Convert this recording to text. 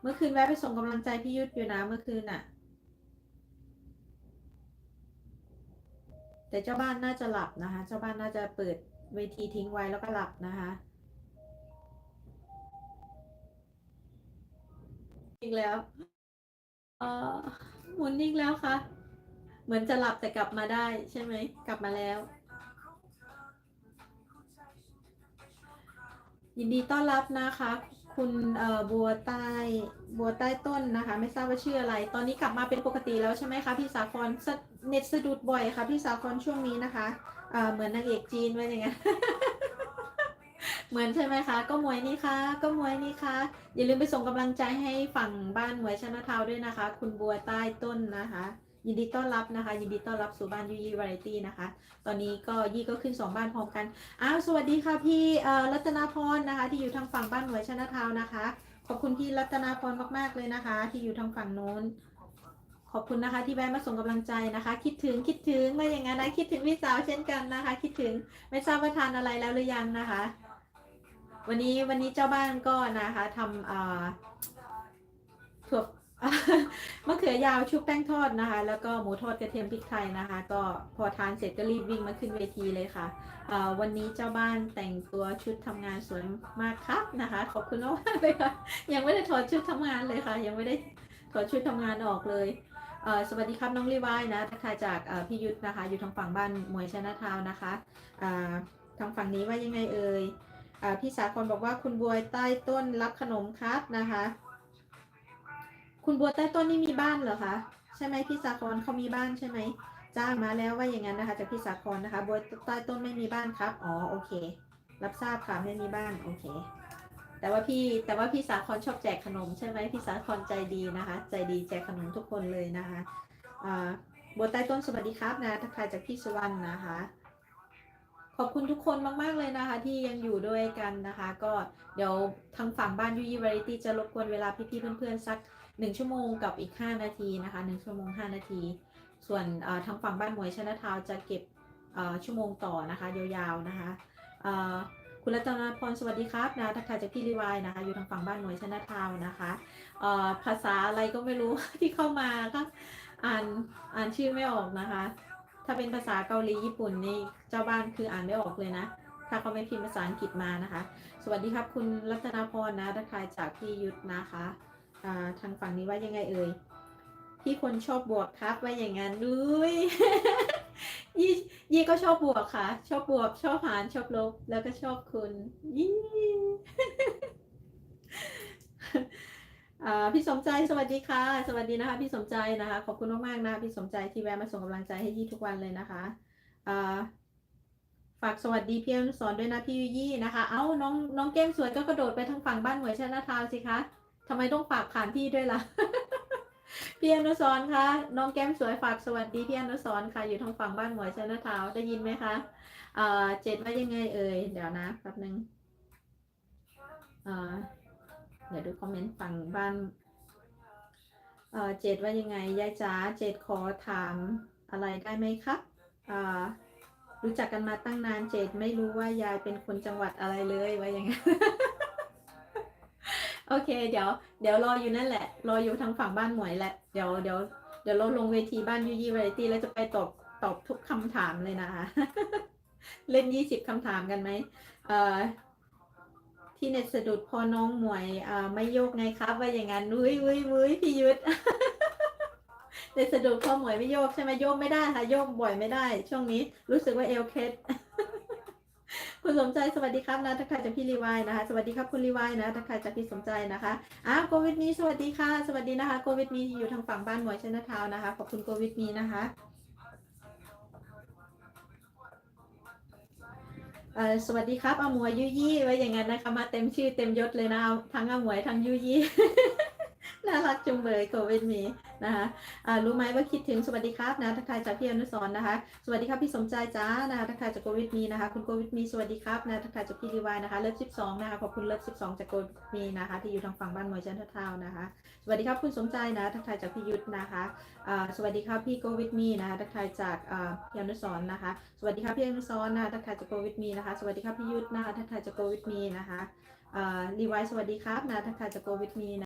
เมื่อคืนแวะไปส่งกำลังใจพี่ยุทธอยู่นะเมื่อคืนน่ะแต่เจ้าบ้านน่าจะหลับนะคะ เจ้าบ้านน่าจะเปิดเวทีทิ้งไว้แล้วก็หลับนะคะอีกแล้วเออหมุนอีกแล้วค่ะ เหมือนจะหลับแต่กลับมาได้ใช่ไหม กลับมาแล้ว ยินดีต้อนรับนะคะ คุณเอ่อบัวใต้บัวใต้ต้นนะคะ ไม่ทราบว่าชื่ออะไร ตอนนี้กลับมาเป็นปกติแล้วใช่ไหมคะพี่สาครเน็ตสะดุดบ่อยค่ะพี่สาครช่วงนี้นะคะเอ่อเหมือนนางเอกจีนไว้อย่างเงี้ยเหมือนใช่ไหมคะ ก็มวยนี่คะก็มวยนี่คะอย่าลืมไปส่งกำลังใจให้ฝั่งบ้านหมวยชนะเทาด้วยนะคะ คุณบัวใต้ต้นนะคะ ยินดีต้อนรับนะคะ ยินดีต้อนรับสู่บ้านยูยี่วาไรตี้นะคะ ตอนนี้ก็ยี่ก็ขึ้นสองบ้านพร้อมกันอ้าวสวัสดีค่ะพี่รัตนาพรนะคะ ที่อยู่ทางฝั่งบ้านหน่วยชนะทาวนะคะ ขอบคุณพี่รัตนาพรมากๆเลยนะคะ ที่อยู่ทางฝั่งโน้น ขอบคุณนะคะที่แวะมาส่งกำลังใจนะคะ คิดถึงคิดถึงว่าอย่างนั้นนะคิดถึงพี่สาวเช่นกันนะคะ คิดถึงไม่ทราบว่าทานอะไรแล้วหรือยังนะคะ วันนี้วันนี้เจ้าบ้านก็นะคะทำเอ่อถั่ว ขือยาวชุบแป้งทอดนะคะ แล้วก็หมูทอดกระเทียมพริกไทยนะคะ ก็พอทานเสร็จก็รีบวิ่งมาขึ้นเวทีเลยค่ะวันนี้เจ้าบ้านแต่งตัวชุดทำงานสวยมากครับนะคะ ขอบคุณมากเลยค่ะ ยังไม่ได้ถอดชุดทำงานเลยค่ะ ยังไม่ได้ถอดชุดทำงานออกเลยสวัสดีครับน้องรีวายนะทักทายจากพี่ยุทธนะคะ อยู่ทางฝั่งบ้านมวยชนะทาวนะคะทางฝั่งนี้ว่ายังไงเอ่ยอพี่สาครบอกว่าคุณบัวใต้ต้นรับขนมครับนะคะ คุณบัวใต้ต้นนี่มีบ้านเหรอคะ ใช่ไหมพี่สาครเขามีบ้านใช่ไหมจ้างมาแล้วว่าอย่างนั้นนะคะจากพี่สาครนะคะ บัวใต้ต้นไม่มีบ้านครับ อ๋อโอเค รับทราบค่ะไม่มีบ้านโอเค แต่ว่าพี่แต่ว่าพี่สาครชอบแจกขนมใช่ไหมพี่สาครใจดีนะคะ ใจดีแจกขนมทุกคนเลยนะคะอ่าบัวใต้ต้นสวัสดีครับนะทักทายจากพี่สุวรรณนะคะขอบคุณทุกคนมาก ๆ เลยนะคะ ที่ยังอยู่ด้วยกันนะคะ ก็เดี๋ยวทางฝั่งบ้านยูยี่วาไรตี้จะรบกวนเวลาพี่ๆเพื่อนๆสัก หนึ่งชั่วโมงกับอีก 5 นาทีนะคะหนึ่งชั่วโมง 5 นาที ส่วนเอ่อทางฝั่งบ้านหมวยชนะทาวน์จะเก็บเอ่อชั่วโมงต่อนะคะยาวๆนะคะเอ่อคุณรัตนาพรสวัสดีครับนะทักทายจากพี่รีวายนะคะอยู่ทางฝั่งบ้านหมวยชนะทาวน์นะคะเอ่อภาษาอะไรก็ไม่รู้ที่เข้ามาก็อ่านอ่านชื่อไม่ออกนะคะ ถ้าเป็นภาษาเกาหลีญี่ปุ่นนี่เจ้าบ้านคืออ่านไม่ออกเลยนะ ถ้าเขาไม่พิมพ์ภาษาอังกฤษมานะคะ สวัสดีครับคุณรัตนาพรนะทักทายจากพี่ยุทธนะคะอ่า ทางฝั่งนี้ว่ายังไงเอ่ยพี่คนชอบบวกครับว่าอย่างนั้นด้วยยี่ยี่ก็ชอบบวกค่ะ ชอบบวก ชอบหารชอบลบ แล้วก็ชอบคุณยี่พี่สมใจสวัสดีค่ะ สวัสดีนะคะ พี่สมใจนะคะ ขอบคุณมากๆนะคะพี่สมใจที่แวะมาส่งกำลังใจให้ยี่ทุกวันเลยนะคะอ่าฝากสวัสดีพี่อนุสรณ์ด้วยนะพี่ยี่นะคะ เอ้าน้องน้องเก้มสวยก็กระโดดไปทางฝั่งบ้านหวยชนะทาวสิคะ ทำไมต้องฝากผ่านพี่ด้วยล่ะ พี่อนุสร์คะน้องแก้มสวยฝากสวัสดีพี่อนุสร์ค่ะ อยู่ทางฝั่งบ้านหมวยชนะทาวได้ยินไหมคะเอ่อเจ็ดว่ายังไงเอ่ยเดี๋ยวนะแป๊บนึงเอ่อเดี๋ยวดูคอมเมนต์ฝั่งบ้านเอ่อเจ็ดว่ายังไงยายจ๋าเจ็ดขอถามอะไรได้ไหมครับเอ่อรู้จักกันมาตั้งนานเจดไม่รู้ว่ายายเป็นคนจังหวัดอะไรเลยว่าอย่างไง โอเค เดี๋ยว เดี๋ยวรออยู่นั่นแหละ รออยู่ทางฝั่งบ้านหมวยแหละ เดี๋ยวเดี๋ยวเดี๋ยวเราลงเวทีบ้านยูยี่วาไรตี้แล้วจะไปตอบตอบทุกคำถามเลยนะคะ เล่นยี่สิบคำถามกันไหมเอ่อที่เน็ตสะดุดพอน้องหมวยอ่าไม่โยกไงครับ ว่าอย่างนั้นวุ้ยวุ้ยวุ้ยพี่ยุทธเน็ตสะดุดพอหมวยไม่โยกใช่ไหมโยกไม่ได้ค่ะโยกบ่อยไม่ได้ ช่วงนี้รู้สึกว่าเอวเคล็ด คุณสมใจสวัสดีครับนะทักทายจากพี่รีวายนะคะ สวัสดีครับคุณรีวายนะทักทายจากพี่สมใจนะคะอ้าวโควิดมีสวัสดีค่ะ สวัสดีนะคะโควิดมีอยู่ทางฝั่งบ้านหมวยชนะทาวน์นะคะขอบคุณโควิดมีนะคะสวัสดีครับอาหมวยยุยี่ไว้อย่างนั้นนะคะมาเต็มชื่อเต็มยศเลยนะทั้งอาหมวยทั้งยุยี่ น่ารักจุงเบยโควิดมีนะคะอ่ารู้ไหมว่าคิดถึงสวัสดีครับนะทักทายจากพี่อนุสรนะคะ สวัสดีครับพี่สมใจจ้านะคะทักทายจากโควิดมีนะคะ คุณโควิดมีสวัสดีครับนะทักทายจากพี่รีวายนะคะเลิฟสิบสองนะคะขอบคุณเลิฟสิบสองจากโควิดมีนะคะ ที่อยู่ทางฝั่งบ้านมวยจันททาวนะคะสวัสดีครับคุณสมใจนะทักทายจากพี่ยุทธนะคะสวัสดีครับพี่โควิดมีนะคะทักทายจากพี่อนุสรนะคะ สวัสดีครับพี่อนุสรนะคะทักทายจากโควิดมีนะคะ สวัสดีครับพี่ยุทธนะคะทักทายจากโควิดมีนะคะอ่ารีวายสวัสดีครับนะทักทายจากโควิดมี